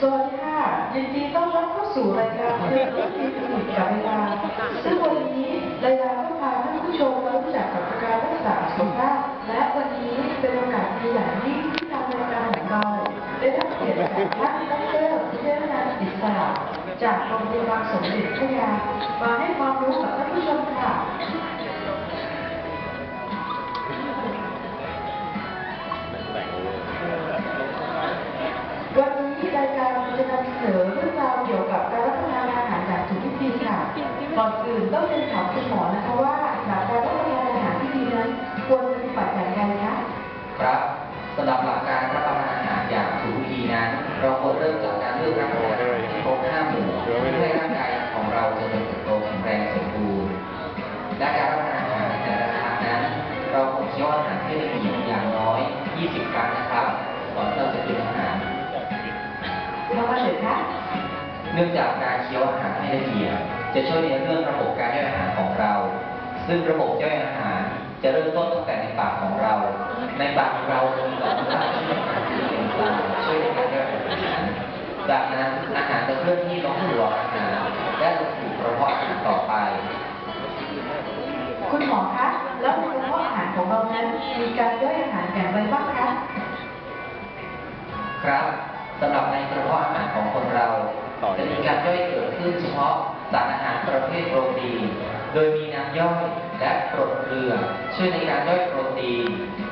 สวัสดีค่ะยินดีต้อนรับเข้าสู่รายการเรื่องที่สนุกกับเวลาซึ่งวันนี้รายการก็พาท่านผู้ชมมารู้จักกับการรักษาสุขภาพและวันนี้เป็นโอกาสดีอย่างยิ่งที่ทางรายการของเราได้รับเกียรติจากท่านดรวิเชษนาศิษาจากโรงพยาบาลสมเด็จพระยามาให้ความรู้กับท่านผู้ชมค่ะ ก่อนอื่นต้องเรียนถามคุณหมอนะคะว่า เนื่องจากการเคี้ยวอาหารให้ละเอียดจะช่วยในเรื่องระบบการย่อยอาหารของเรา ซึ่งระบบย่อยอาหารจะเริ่มต้นตั้งแต่ในปากของเรา ในปากของเราจะมีหลอดเลือดที่ทำงานที่เป็นกลางช่วยในการย่อยอาหารจากนั้นอาหารจะเคลื่อนที่ลงสู่หลอดอาหารและลงสู่กระเพาะอาหารต่อไป คุณหมอคะแล้วในกระเพาะอาหารของเรานั้นมีการย่อยอาหารอย่างไรบ้างคะ ครับสำหรับในกระเพาะอาหารของคนเรา จะมีการย่อยเกิดขึ้นเฉพาะสารอาหารประเภทโปรตีน โดยมีน้ำย่อยและกรดเกลือช่วยในการย่อยโปรตีน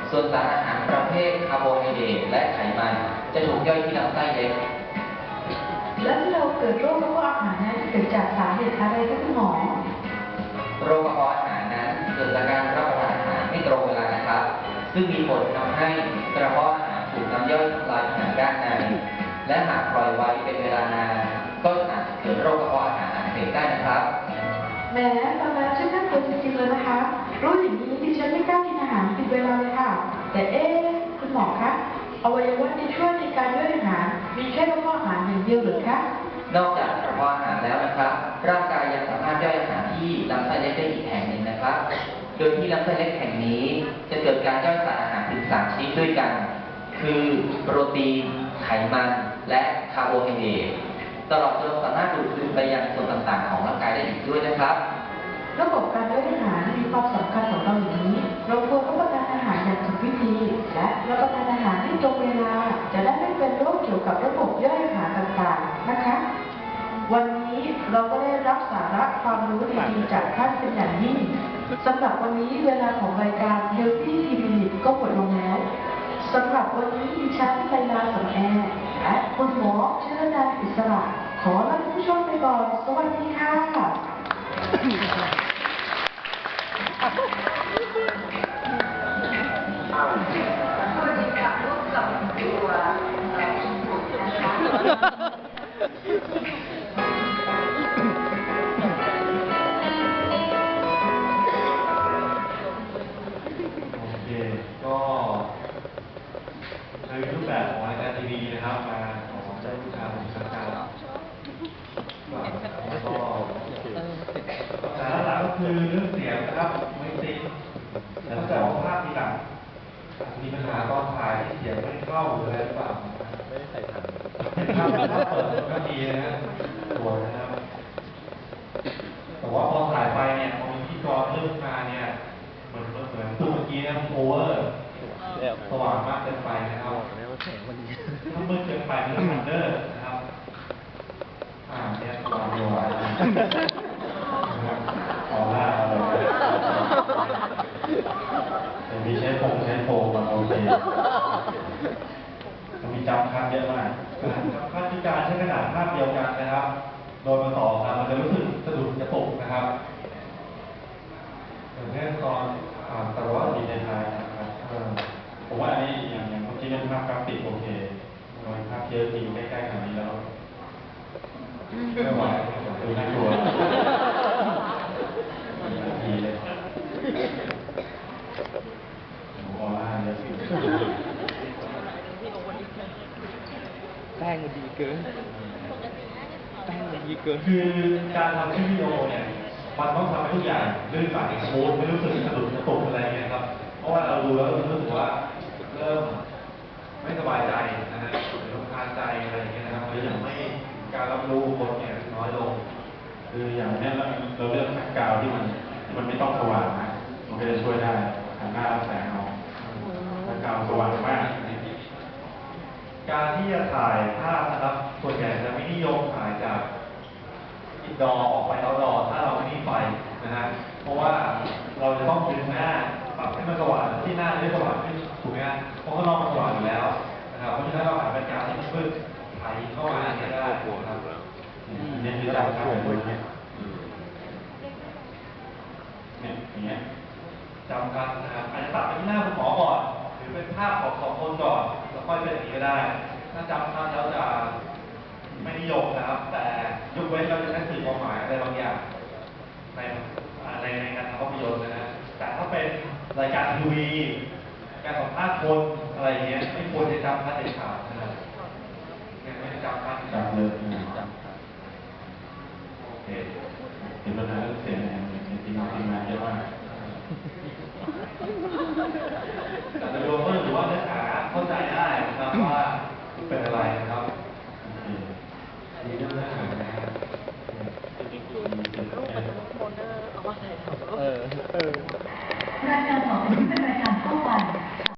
ส่วนสารอาหารประเภทคาร์โบไฮเดรตและไขมัน จะถูกย่อยที่ลำไส้เล็ก และที่เราเกิดโรคกระเพาะอาหารนั้นเกิดจากสาเหตุอะไรคะคุณหมอ โรคกระเพาะอาหารนั้นเกิดจากการรับประทานอาหารไม่ตรงเวลานะครับ ซึ่งมีผลทำให้กระเพาะอาหารถูกน้ำย่อยทำลายอาหารด้านในและหากปล่อยไว้เป็นเวลานาน ครับ แหมฟังแล้วฉันน่ากลัวจริงๆเลยนะคะ รู้อย่างนี้ดิฉันไม่กล้ากินอาหารผิดเวลาเลยค่ะ แต่เอ๊ะคุณหมอคะอวัยวะที่ช่วยในการย่อยอาหาร มีแค่กระเพาะอาหารอย่างเดียวหรือคะ นอกจากกระเพาะอาหารแล้วนะครับ ร่างกายยังสามารถย่อยอาหารที่ลำไส้เล็กได้อีกแห่งหนึ่งนะครับ โดยที่ลำไส้เล็กแห่งนี้ จะเกิดการย่อยสารอาหารถึงสามชนิดด้วยกัน คือโปรตีน ไขมัน และคาร์โบไฮเดรต ตลอดจนสามารถดูดซึมไปยังส่วนต่างๆ ของร่างกายได้อีกด้วยนะครับ ระบบการย่อยอาหารมีความสำคัญของเราอย่างนี้ เราควรรับประทานอาหารอย่างถูกวิธี และรับประทานอาหารให้ตรงเวลา จะได้ไม่เป็นโรคเกี่ยวกับระบบย่อยอาหารต่างๆนะคะ วันนี้เราก็ได้รับสาระความรู้ดีๆจากท่านเป็นอย่างยิ่งสำหรับวันนี้เวลาของรายการ Healthy t v ก็หมดลงแล้วสำหรับวันนี้ดิฉันไลลาสมแอร์แล คุณหมอเชษดาอิสระขอรับผู้ชมไปก่อน สวัสดีค่ะสวัสดีค่ะร่วมกับตัว คือเรื่องเสียงนะครับไม่ติดแล้วแต่ว่าภาพทีหลังมีปัญหาตอนถ่ายที่เสียงไม่เข้าหรืออะไรหรือเปล่าไม่ได้ใส่ถังภาพภาพเปิดก็ดีนะฮะสวยนะครับแต่ว่าพอถ่ายไปเนี่ยพอมีพิธีกรเริ่มมาเนี่ยเหมือนเหมือนตัวเมื่อกี้นะโอเวอร์สว่างมากเกินไปนะครับถ้ามืดเกินไปมันจะทันเดอร์นะครับอ่าเนี่ยสว่างดีกว่า นะครับออร่าเอาเลยแต่มีใช้โฟมใช้โฟมมันโอเคมันมีจำคัดเยอะมากจำคัดที่การใช้กระดาษภาพเดียวกันนะครับ โดยมาต่อกันมันจะรู้สึกสะดุดกระตุกนะครับอย่างเช่นตอนอ่านตะวันดีในไทยนะครับผมว่าอันนี้อย่างอย่างเมื่อกี้เป็นภาพกราฟิกโอเคเราภาพเยอะจริงใกล้ๆขนาดนี้แล้วไม่ไหวดูน่ากลัวดีเลยโอ้โหออร่าเยอะ แป้งมันดี เกินแป้งมันดีเกิน คือการทำคลิปวิดีโอเนี่ยมันต้องทำให้ทุกอย่างลื่นไหลสมูทไม่รู้สึกสะดุดกระตุกอะไรเงี้ยครับ เพราะว่าเราดูแล้วรู้สึกว่าเริ่มไม่สบายใจนะฮะหรือรำคาญใจอะไรอย่างเงี้ยนะครับหรือยังไม่การรับรู้คนเนี่ยน้อยลงหคืออย่างเนี้ยเราเราเลือกแบ็คกราวด์ที่มันที่มันไม่ต้องสว่างนะมันก็จะช่วยได้หันหน้ารับแสงเอาแบ็คกราวด์สว่างมา การที่จะถ่ายภาพนะครับ ส่วนใหญ่จะไม่นิยมถ่ายจากอินดอร์ออกไปเอาดอร์ถ้าเราไม่มีไฟนะฮะ เพราะว่าเราจะต้องดึงหน้าปรับให้มันสว่างที่หน้าไม่สว่างขึ้นถูกไหมฮะเพราะข้างนอกมันสว่างอยู่แล้วนะครับ เพราะฉะนั้นเราหาเป็นการที่มันมืดถ่ายเข้ามาเนี่ยได้ครับนี่คือจำครับเนี่ยเนี่ยอย่างเงี้ยจำกันนะครับอาจจะตัดไปที่หน้าคุณหมอก่อน หรือเป็นภาพของสองคนก่อน ค่อยเป็นอย่างนี้ก็ได้ ถ้าจำท่านแล้วจะไม่นิยมนะครับ แต่ยกเว้นเราจะใช้สื่อความหมายอะไรบางอย่าง ในอ่าในในการทำภาพยนตร์นะฮะแต่ถ้าเป็นรายการทีวีการสัมภาษณ์คนอะไรอย่างเงี้ยไม่ควรจะจำท่านเด็ดขาดนะครับเนี่ยไม่จำท่านจำเลยจำโอเคเห็นปัญหาเรื่องเสียงเนี่ยทีมงานทีมงานเยอะมากแต่โดยรวมก็ถือว่าเนื้อหา เข้าใจได้นะครับว่าเป็นอะไรนะครับโอเคมีเรื่องเนื้อหานะครับเออเออ